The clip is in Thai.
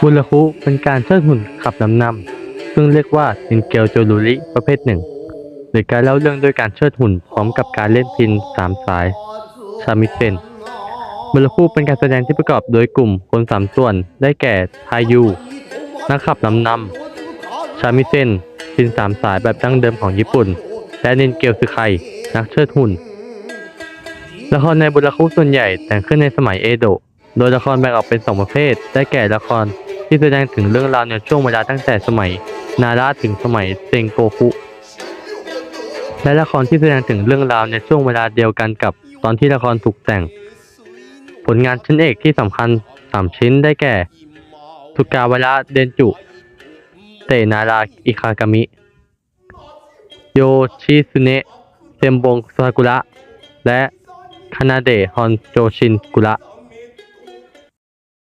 บุรคุเป็นการเชิดหุ่นขับนำนำซึ่งเรียกว่าซินเกลโจรุริประเภทหนึ่ง หรือการเล่าเรื่องด้วยการเชิดหุ่นพร้อมกับการเล่นพินสามสายชามิเซนบุรคุเป็นการแสดงที่ประกอบโดยกลุ่มคนสามส่วนได้แก่ทายู นักขับนำนำชามิเซนพินสามสายแบบดั้งเดิมของญี่ปุ่น และนินเกลซึไคนักเชิดหุ่นละครในบุรคุส่วนใหญ่แต่งขึ้นในสมัยเอโดะ โดยละครแบ่งออกเป็นสองประเภท ได้แก่ละครที่แสดงถึงเรื่องราวในช่วงเวลาตั้งแต่สมัย นาระถึงสมัยเซงโกคุ และละครที่แสดงถึงเรื่องราวในช่วงเวลาเดียวกันกับตอนที่ละครถูกแต่ง ผลงานชิ้นเอกที่สำคัญสามชิ้นได้แก่ทุกาวระเดนจุ เตนาราอิคากามิ โยชิซุเนะเซมบงซากุระ และคานาเดะฮอนโจชินกุระ